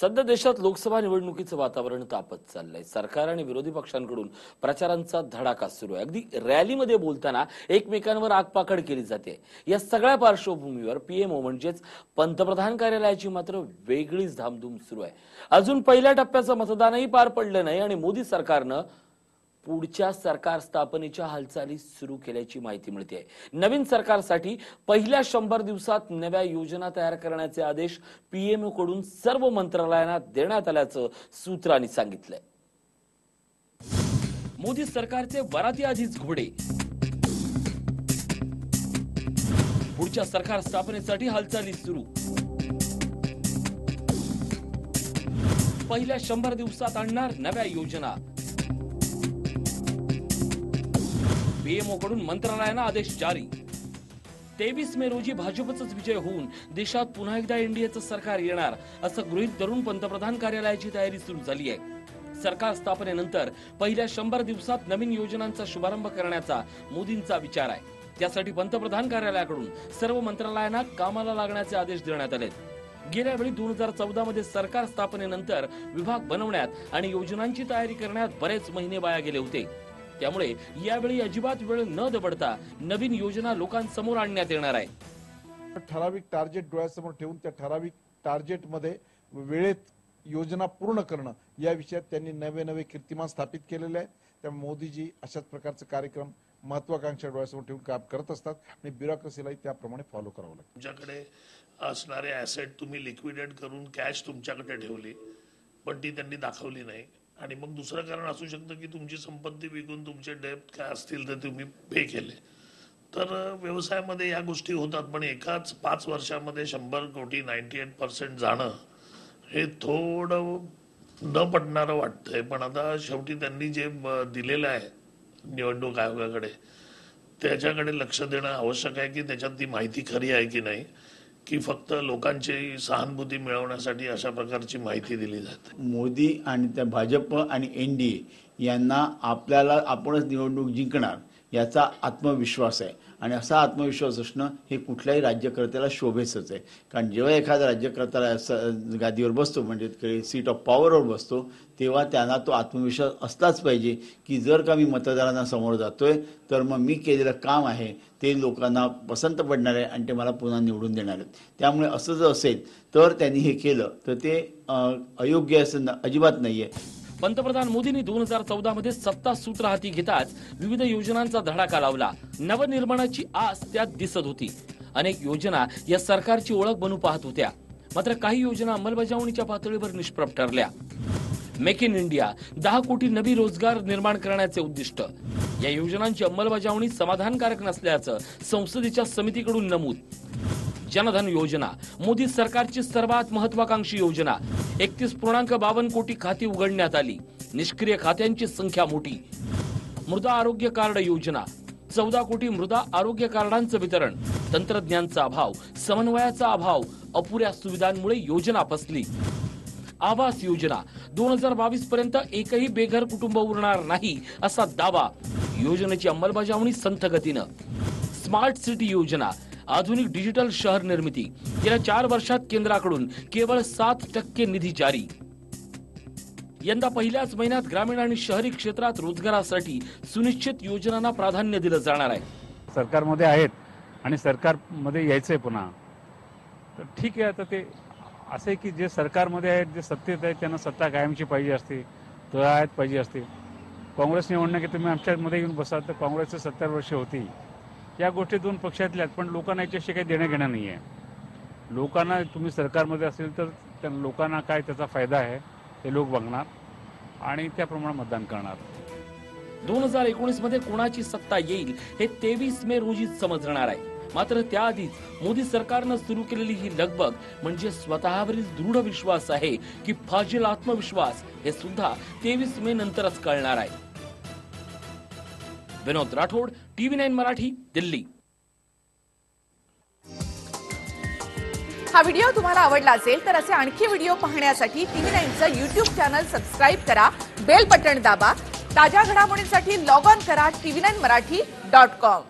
सध्या देशात लोकसभा निवडणुकीचं वातावरण तापत चाललंय. सरकार आणि विरोधी पक्षांकडून प्रचारांचा धडाका सुरू आहे. अगदी रॅलीमध्ये बोलताना एकमेकांवर आगपाखड केली जाते. या सगळ्या पार्श्वभूमीवर पीएमओ म्हणजेच पंतप्रधान कार्यालयाची मात्र वेगळीच धामधूम सुरू आहे. अजून पहिल्या टप्प्याचं मतदानही पार पडलं नाही आणि मोदी सरकारनं पुढच्या सरकार स्थापनेच्या हालचाली सुरू केल्याची माहिती मिळते नवीन सरकारसाठी पहिल्या शंभर दिवसात नव्या योजना तयार करण्याचे आदेश पीएमओ कडून सर्व मंत्रालयांना देण्यात आल्याचं सूत्रांनी सांगितलंय. मोदी सरकारचे वराती आधीच घोडे. पुढच्या सरकार स्थापनेसाठी हालचाली सुरू. पहिल्या शंभर दिवसात आणणार नव्या योजना. पीएमओ कडून मंत्रालयानं आदेश जारी. तेवीस मे रोजी भाजपचाच विजय होऊन देशात पुन्हा एकदा एनडीएचं सरकार येणार असं गृहीत धरून पंतप्रधान कार्यालयाची तयारी सुरू झाली आहे. सरकार स्थापनेनंतर पहिल्या शंभर दिवसात नवीन योजनांचा शुभारंभ करण्याचा मोदींचा विचार आहे. त्यासाठी पंतप्रधान कार्यालयाकडून सर्व मंत्रालयांना कामाला लागण्याचे आदेश देण्यात आले गेल्या वेळी दोन हजार चौदा मध्ये सरकार स्थापनेनंतर विभाग बनवण्यात आणि योजनांची तयारी करण्यात बरेच महिने वाया गेले होते. त्यामुळे यावेळी अजिबात वेळ न दबडता नवीन योजना लोकांसमोर आणण्यात येणार आहे. ठराविक टार्गेट डोळ्यासमोर ठेवून त्या ठराविक टार्गेटमध्ये वेळेत योजना पूर्ण करणं या विषयात त्यांनी नवे नवे कीर्तिमान स्थापित केलेले आहेत. त्यामुळे मोदीजी अशाच प्रकारचे कार्यक्रम महत्वाकांक्षा डोळ्यासमोर ठेवून काम करत असतात आणि ब्युरोक्रेसीलाही त्याप्रमाणे फॉलो करावं लागतं. तुमच्याकडे असणारे ऍसेट तुम्ही लिक्विडेट करून कॅश तुमच्याकडे ठेवली पण ती त्यांनी दाखवली नाही. आणि मग दुसरं कारण असू शकतं की तुमची संपत्ती विकून तुमचे डेप्ट काय असतील तर तुम्ही पे केले. तर व्यवसायामध्ये या गोष्टी होतात पण एकाच पाच वर्षामध्ये शंभर कोटी नाईन्टी एट पर्सेंट जाणं हे थोडं न पटणारं वाटतंय. पण आता शेवटी त्यांनी जे दिलेलं आहे निवडणूक आयोगाकडे त्याच्याकडे लक्ष देणं आवश्यक आहे की त्याच्यात ती माहिती खरी आहे की नाही. की फक्त लोकांची सहानुभूती मिळवण्यासाठी अशा प्रकारची माहिती दिली जाते. मोदी आणि त्या भाजप आणि एन डी ए यांना आपल्याला आपणच निवडणूक जिंकणार याचा आत्मविश्वास आहे. आणि असा आत्मविश्वास असणं हे कुठल्याही राज्यकर्त्याला शोभेचंच आहे. कारण जेव्हा एखादा राज्यकर्त्याला असं गादीवर बसतो म्हणजे सीट ऑफ पॉवरवर बसतो तेव्हा त्यांना तो आत्मविश्वास असलाच पाहिजे की जर का मी मतदारांना समोर जातोय तर मग मी केलेलं काम आहे ते लोकांना पसंत पडणार आहे आणि ते मला पुन्हा निवडून देणार आहेत. त्यामुळे असं जर असेल तर त्यांनी हे केलं तर ते अयोग्य असं अजिबात अजिबात आहे पंतप्रधान मोदींनी दोन हजार चौदा मध्ये सत्ता सूत्र हाती घेताच विविध योजनांचा धडाका लावला. नवनिर्माणाची आस त्यात दिसत होती. अनेक योजना या सरकारची ओळख बनू पाहत होत्या. मात्र काही योजना अंमलबजावणीच्या पातळीवर निष्प्रभ ठरल्या. मेक इन इंडिया दहा कोटी नवी रोजगार निर्माण करण्याचे उद्दिष्ट. या योजनांची अंमलबजावणी समाधानकारक नसल्याचं संसदेच्या समितीकडून नमूद. जनधन योजना मोदी सरकारची सर्वात महत्वाकांक्षी योजना. एकतीस पूर्णांक बावन्न कोटी खाती उघडण्यात आली. निष्क्रिय खात्यांची संख्या मोठी. मृदा आरोग्य कार्ड योजना. चौदा कोटी मृदा आरोग्य कार्डांचं वितरण. तंत्रज्ञानचा अभाव समन्वयाचा अभाव अपुऱ्या सुविधांमुळे योजना फसली. आवास योजना. दोन हजार बावीस पर्यंत एकही बेघर कुटुंब उरणार नाही असा दावा. योजनेची अंमलबजावणी संथ गतीनं. स्मार्ट सिटी योजना. आधुनिक डिजिटल शहर निर्मिती. गेल्या चार वर्षात केंद्राकडून केवळ सात टक्के निधी जारी. यंदा पहिल्याच महिन्यात ग्रामीण आणि शहरी क्षेत्रात रोजगारासाठी सुनिश्चित योजनांना प्राधान्य दिलं जाणार आहे. सरकारमध्ये आहेत आणि सरकारमध्ये यायचं आहे पुन्हा. तर ठीक आहे आता ते असं आहे की जे सरकारमध्ये आहेत जे सत्तेत आहेत त्यांना सत्ता कायमची पाहिजे असते तळायत पाहिजे असते. काँग्रेसने म्हणणं की तुम्ही आमच्यामध्ये येऊन बसा तर काँग्रेसचं सत्तर वर्ष होती या गोष्टी दोन पक्षातल्या आहेत पण लोकांना याच्याशी काही देणं घेणं नाही आहे लोकांना तुम्ही सरकारमध्ये असेल तर त्या लोकांना काय त्याचा फायदा आहे ते लोक बघणार आणि त्याप्रमाणे मतदान करणार. दोन हजार एकोणीसमध्ये कोणाची सत्ता येईल हे तेवीस मे रोजी समजणार आहे. मात्र त्याआधीच मोदी सरकारनं सुरू केलेली ही लगबग म्हणजे स्वतःवरील दृढ विश्वास आहे की फाजील आत्मविश्वास हे सुद्धा तेवीस मे नंतरच कळणार आहे. Vinod Rathod TV nine Marathi Delhi. हा व्हिडिओ तुम्हाला आवडला असेल तर असे आणखी व्हिडिओ पाहण्यासाठी टीव्ही नाईनचं युट्यूब चॅनल सबस्क्राईब करा बेल बटन दाबा ताज्या घडामोडींसाठी लॉग ऑन करा TV nine Marathi dot com.